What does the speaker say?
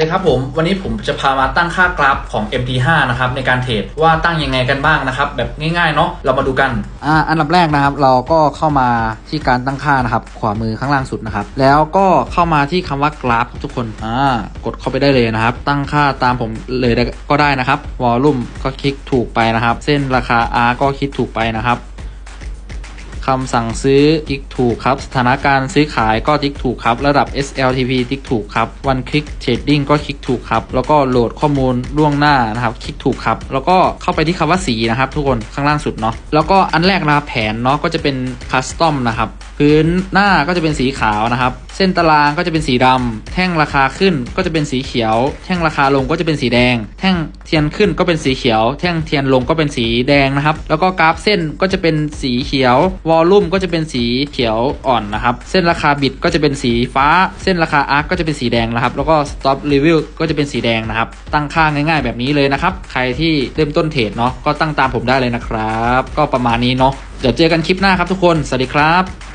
เลยครับผมวันนี้ผมจะพามาตั้งค่ากราฟของ MT5 นะครับในการเทรดว่าตั้งยังไงกันบ้างนะครับแบบง่ายๆเนาะเรามาดูกันอ่าอันดับแรกนะครับ เราก็เข้ามาที่การตั้งค่านะครับขวามือข้างล่างสุดนะครับแล้วก็เข้ามาที่คำว่ากราฟทุกคนอ่ากดเข้าไปได้เลยนะครับ ตั้งค่าตามผมเลยก็ได้นะครับวอลลุ่มก็คลิกถูกไปนะครับ เส้นราคา R ก็คลิกถูกไปนะครับ คำสั่งซื้อติ๊กถูกครับ สถานการณ์ซื้อขายก็ติ๊กถูกครับ ระดับ SLTP ติ๊กถูกครับ One Click Trading ก็คลิกถูกครับ แล้วก็โหลดข้อมูลล่วงหน้านะครับ คลิกถูกครับ แล้วก็เข้าไปที่คำว่าสีนะครับ ทุกคนข้างล่างสุดเนาะ แล้วก็อันแรกนะครับแผนเนาะก็จะเป็น Custom นะครับ พื้นหน้าก็จะเป็นสีขาวนะครับ เส้นตารางก็จะเป็นสีดำแท่งราคาขึ้นก็จะเป็นสีเขียว แท่งราคาลงก็จะเป็นสีแดง แท่งเทียนขึ้นก็เป็นสีเขียว แท่งเทียนลงก็เป็นสีแดงนะครับ แล้วก็กราฟเส้นก็จะเป็นสีเขียววอลลุ่มก็จะเป็นสีเขียวอ่อนนะครับ เส้นราคาบิดก็จะเป็นสีฟ้า เส้นราคาอาร์คก็จะเป็นสีแดงนะครับ แล้วก็สต็อปรีวิวก็จะเป็นสีแดงนะครับ ตั้งค่าง่ายๆ แบบนี้เลยนะครับ ใครที่เริ่มต้นเทรดเนาะก็ตั้งตามผมได้เลยนะครับ ก็ประมาณนี้เนาะเดี๋ยวเจอกันคลิปหน้าครับทุกคน สวัสดีครับ